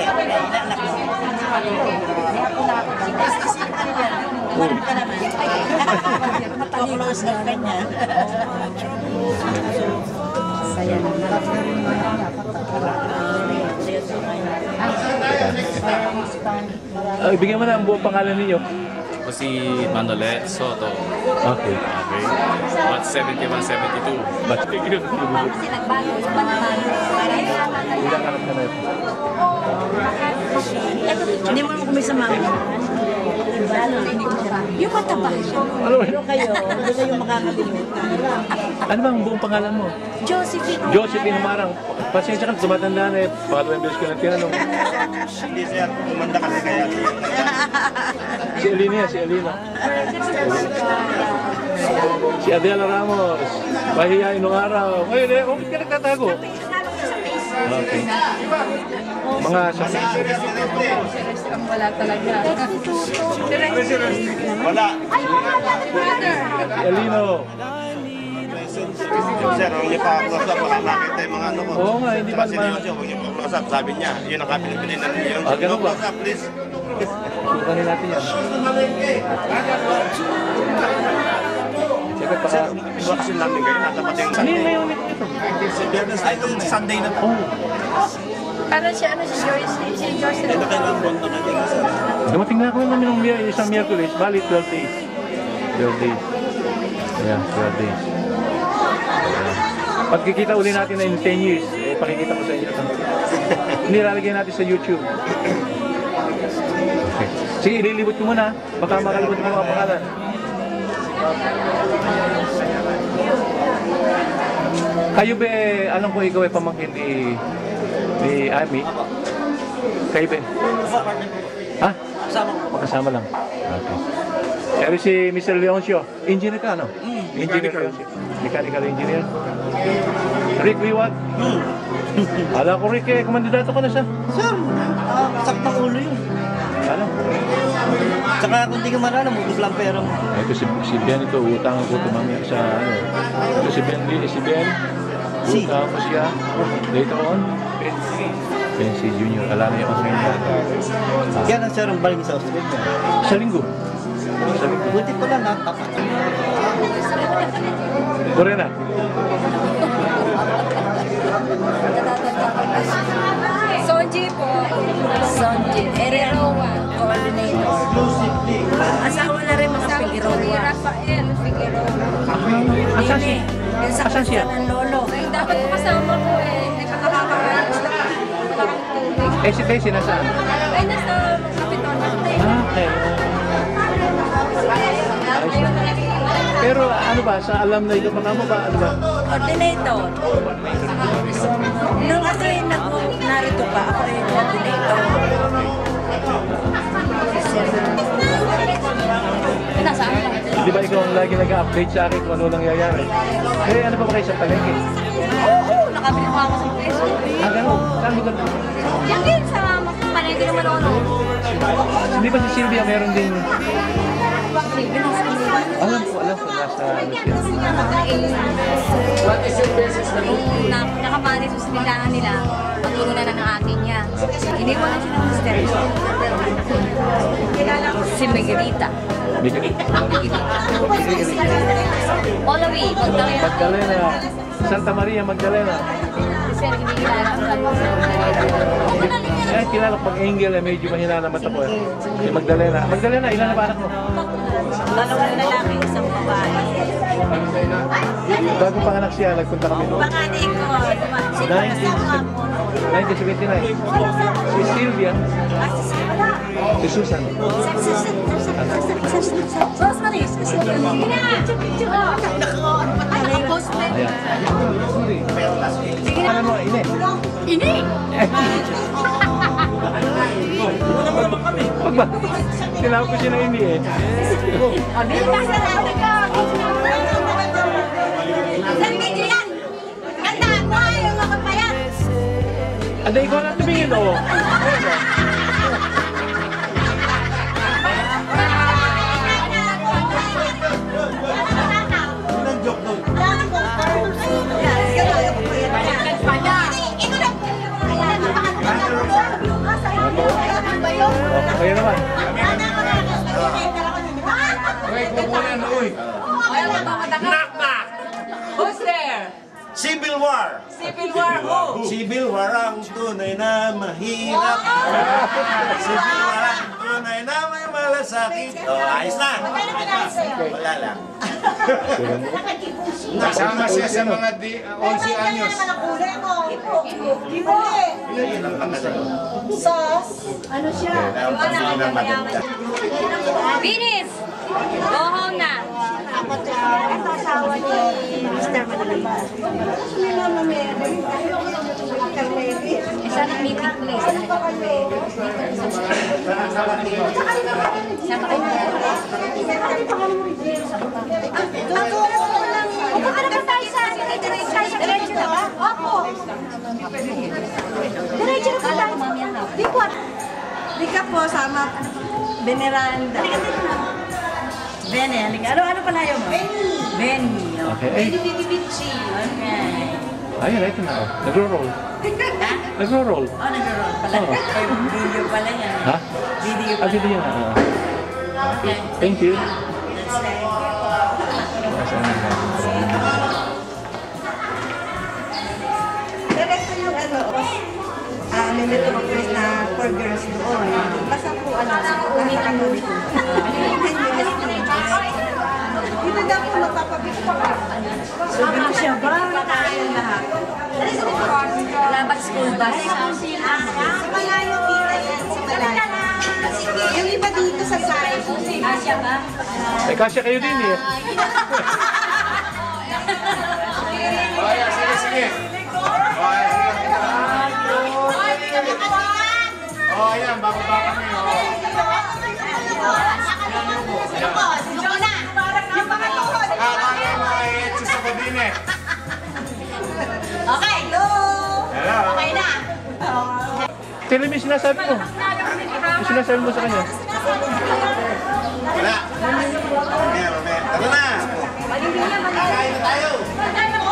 Siyempre, ilalak mo. Marami ka naman. Close up ka niya. Uh, ibigyan mo na ang buong pangalan ninyo. Ako si Manolet Soto. Okay. Okay. 171, 72. But, Ilang anak ka na ito? Hindi mo naman kumi sa mama. Yung mataba. Ano ba? Pero kayo, hindi kayo makakalimutan. Ano ba ang buong pangalan mo? Josephine. Josephine Marang. Pasensya ka, tumatanda na eh. Pangalawang beses ko na tinanong. Hindi sir, kumanda kasi kaya Si Elena yan, si Elena. Si Adela Ramos. Pahiyain nung araw. Ngayon eh, bakit ka nagtatago? Okay. Mga sa... Wala talaga. Wala. Elino. Sir, huwag niyo pa up, baka makita yung mga ano ko. Oo nga, hindi ba Kasi naman- huwag niyo pa up, sabi niya. Yun ang kabilin-bilin na yun. Ah, ganun ba? please. Natin yan. Kasi namin kayo, natapat yung Ano yun ngayon ito? Ay, itong Sunday na to. Parang si ano si Joyce, si Joyce. Kailangan buwan na natin dumating na ako namin ng isang Miyerkules. Bali, 12 days. 12 days. Ayan, 12 days. Pagkikita uli natin na in 10 years, eh, pakikita ko sa inyo. ito. Nilalagay natin sa YouTube. Okay. Sige, ililibot ko muna. Baka makalimut mo mga pangalan. Kayo be, alam ko ikaw ay pamangkin ni ni Ami. Kayo be? Ha? Kasama lang. Okay. Pero si Mr. Leoncio, engineer ka, no? engineer Leoncio. Mechanical engineer. Rick Liwat. Alam ko Rick, eh, kumandidato ka na sa... Sir, Tsaka kung di ka marala, mubos lang pera mo. Ito si, si Ben ito, utang ko ito mamaya sa ano. Ito si Ben, si Ben. Si. Utang ko siya. Later on, Ben si Junior. Alam niya kasi niya. Kaya lang sir, ang baling sa Australia. Sa linggo. Sa linggo. Buti pala na, tapat. Kore na. Sonji po. Sonji. Ereroa. Coordinator. Asawa na rin mga Figueroa. Rafael Figueroa. Asan siya? Yung sa Asan siya? ng lolo. Ay, dapat po kasama ko eh. Pa nakakaalis na. Eh si Tessie nasaan? Ay, nasa kapiton. Ah, okay. Pero ano ba, sa alam na ito, baka mo ba, ano ba? Coordinator. Lagi nag-update sa akin kung ano nangyayari? Eh, ano pa ba kayo sa palengke? Oo, nakabili mo ako sa Facebook. Ah, gano'n. Saan lugar? Yan din sa palengke ng Manono. Hindi ba si Sylvia meron din? Alam ko, alam ko, nasa ano siya. Yung na, nakapanis sa tindahan nila, patulo na lang ng akin niya. Iniwan na siya ng mister. Si Miguelita. Olawi, punta kayo. Magdalena. Santa Maria, Magdalena. Eh, kilala ko pag Angel, eh, medyo mahina naman ako eh. Si Magdalena. Magdalena, ilan na ba anak mo? Dalawang lalaki, isang babae. Bago panganak siya, nagpunta kami noon. Panganay ko, si 1979. Si Sylvia. Si Susan. Rosemary, Nakapost na. Ayan. Ano mo, ine? Ini! Pag ba? Tinawag ko siya na ini eh. Pabili ka sa Hindi, ikaw lang tumingin, oh. Ayan naman. Uy, kukunan, uy. War! Civil War who? Civil War ang tunay na mahirap. Civil War ang tunay na may malasakit. Oh, ayos na. Wala lang. Kasama siya sa mga di, 11 anyos. Yun ang pangalan. Ano siya? Ang pambili ng maganda. Finish! Go home na! Ito asawa ni Mr. Manalabas. Isa ng meeting place. Siya pa Upo ka naman tayo sa Diretso na ba? Opo. Diretso na ba tayo? Lipat. Lika po, sama. Veneranda. Bene, halika. Ano, ano palayo mo? Benny. Benny. Okay. Ay, Okay. ayun, ito na. oh. Nagro-roll. Nagro-roll. Oh, nag-roll pala. Ay, video pala yan. Ha? Video Ah, pala. dito yan. ah. Thank you. Diretso yung ano, ah, meto ko place na for girls doon. Basta po ano, umi ano dito. Dito na po magpapabit pa ka. So, dito siya ba? Nakakain lahat. Dapat school bus. Sa malayo dito yan, sa malayo. Yung iba dito sa side. Asya ba? Eh, kasya kayo din eh. O, ayan, sige, sige. O, ayan, sige. O, ayan, bababa kami. O. Akala ko mga etso sa kabine. Okay. Hello. Hello. Okay na. Tell me yung sinasabi mo. Yung sinasabi mo sa kanya. Wala. Mamaya, mamaya. Tara na. Kakain na tayo.